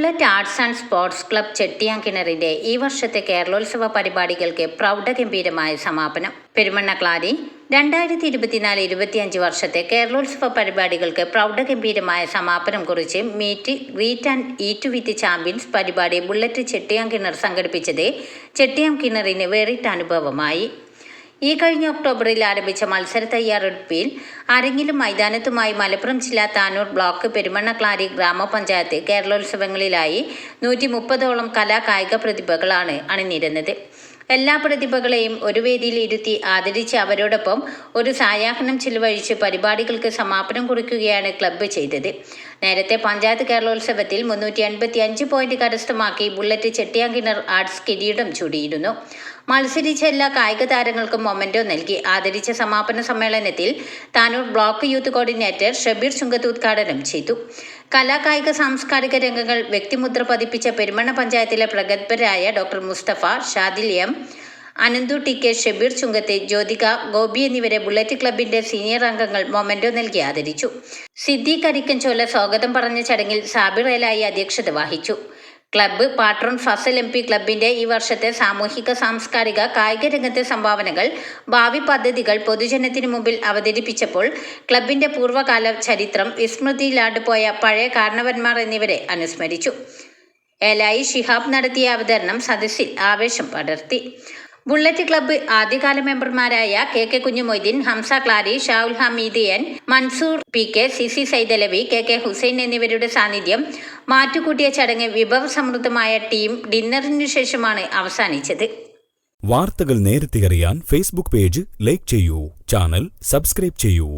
Bullet arts and sports club ചെട്ടിയാങ്കിണറിന്റെ ഈ വർഷത്തെ കേരളോത്സവ പരിപാടികൾക്ക് പ്രൗഢഗംഭീരമായ സമാപനം. പെരുമണ്ണക്ലാരി രണ്ടായിരത്തി ഇരുപത്തിനാല് ഇരുപത്തിയഞ്ച് വർഷത്തെ കേരളോത്സവ പരിപാടികൾക്ക് പ്രൗഢഗംഭീരമായ സമാപനം കുറിച്ച് മീറ്റ് വീറ്റ് ആൻഡ് ഈറ്റ് വിത്ത് ചാമ്പ്യൻസ് പരിപാടി ബുള്ളറ്റ് ചെട്ടിയാങ്കിണർ സംഘടിപ്പിച്ചത് ചെട്ടിയാങ്കിണറിന് വേറിട്ട അനുഭവമായി. ഈ കഴിഞ്ഞ ഒക്ടോബറിൽ ആരംഭിച്ച മത്സര തയ്യാറെടുപ്പിൽ ആരെങ്കിലും മൈതാനത്തുമായി മലപ്പുറം ജില്ലാ താനൂർ ബ്ലോക്ക് പെരുമണ്ണക്ലാരി ഗ്രാമപഞ്ചായത്ത് കേരളോത്സവങ്ങളിലായി നൂറ്റി മുപ്പതോളം കലാ കായിക പ്രതിഭകളാണ് അണിനിരുന്നത്. എല്ലാ പ്രതിഭകളെയും ഒരു വേദിയിൽ ഇരുത്തി ആദരിച്ച് അവരോടൊപ്പം ഒരു സായാഹ്നം ചിലവഴിച്ച് പരിപാടികൾക്ക് സമാപനം കുറിക്കുകയാണ് ക്ലബ്ബ് ചെയ്തത്. നേരത്തെ പഞ്ചായത്ത് കേരളോത്സവത്തിൽ മുന്നൂറ്റി എൺപത്തി അഞ്ച് പോയിന്റ് കരസ്ഥമാക്കി ബുള്ളറ്റ് ചെട്ടിയാങ്കിണർ ആർട്സ് കിരീടം ചൂടിയിരുന്നു. മത്സരിച്ച എല്ലാ കായിക താരങ്ങൾക്കും മൊമെന്റോ നൽകി. ആദരിച്ച സമാപന സമ്മേളനത്തിൽ Tanur block youth coordinator Shabeer Chungath ഉദ്ഘാടനം ചെയ്തു. കലാകായിക സാംസ്കാരിക രംഗങ്ങൾ വ്യക്തിമുദ്ര പതിപ്പിച്ച പെരുമണ പഞ്ചായത്തിലെ പ്രഗത്ഭരായ doctor Musthafa Shadil M Ananthu T K Shabeer ചുങ്കത്തെ Jyothika Gopi എന്നിവരെ ബുള്ളറ്റ് ക്ലബിന്റെ സീനിയർ അംഗങ്ങൾ മൊമെന്റോ നൽകി ആദരിച്ചു. സിദ്ദീഖ് അരിക്കൻചോല സ്വാഗതം പറഞ്ഞ ചടങ്ങിൽ സാബിർ ഏലായി അധ്യക്ഷത വഹിച്ചു. Club patron Fasal M P ക്ലബിന്റെ ഈ വർഷത്തെ സാമൂഹിക സാംസ്കാരിക കായിക രംഗത്തെ സംഭാവനകൾ ഭാവി പദ്ധതികൾ പൊതുജനത്തിന് മുമ്പിൽ അവതരിപ്പിച്ചപ്പോൾ ക്ലബിന്റെ പൂർവകാല ചരിത്രം വിസ്മൃതിയിലാണ്ടുപോയ പഴയ കാരണവന്മാർ എന്നിവരെ അനുസ്മരിച്ചു. എലായി ഷിഹാബ് നടത്തിയ അവതരണം സദസ്സിൽ ആവേശം പടർത്തി. ബുള്ളറ്റ് ക്ലബ്ബ് ആദ്യകാല മെമ്പർമാരായ K K Kunhumoideen Hamza Klari Shavul Hamidian Mansoor P K C C Saidalavi K K Hussain എന്നിവരുടെ സാന്നിധ്യം മാറ്റുകൂട്ടിയ ചടങ്ങ് വിഭവ സമൃദ്ധമായ ടീം ഡിന്നറിനു ശേഷമാണ് അവസാനിച്ചത്. വാർത്തകൾ നേരത്തെ അറിയാൻ ഫേസ്ബുക്ക് പേജ് ലൈക്ക് ചെയ്യൂ ചാനൽ സബ്സ്ക്രൈബ് ചെയ്യൂ.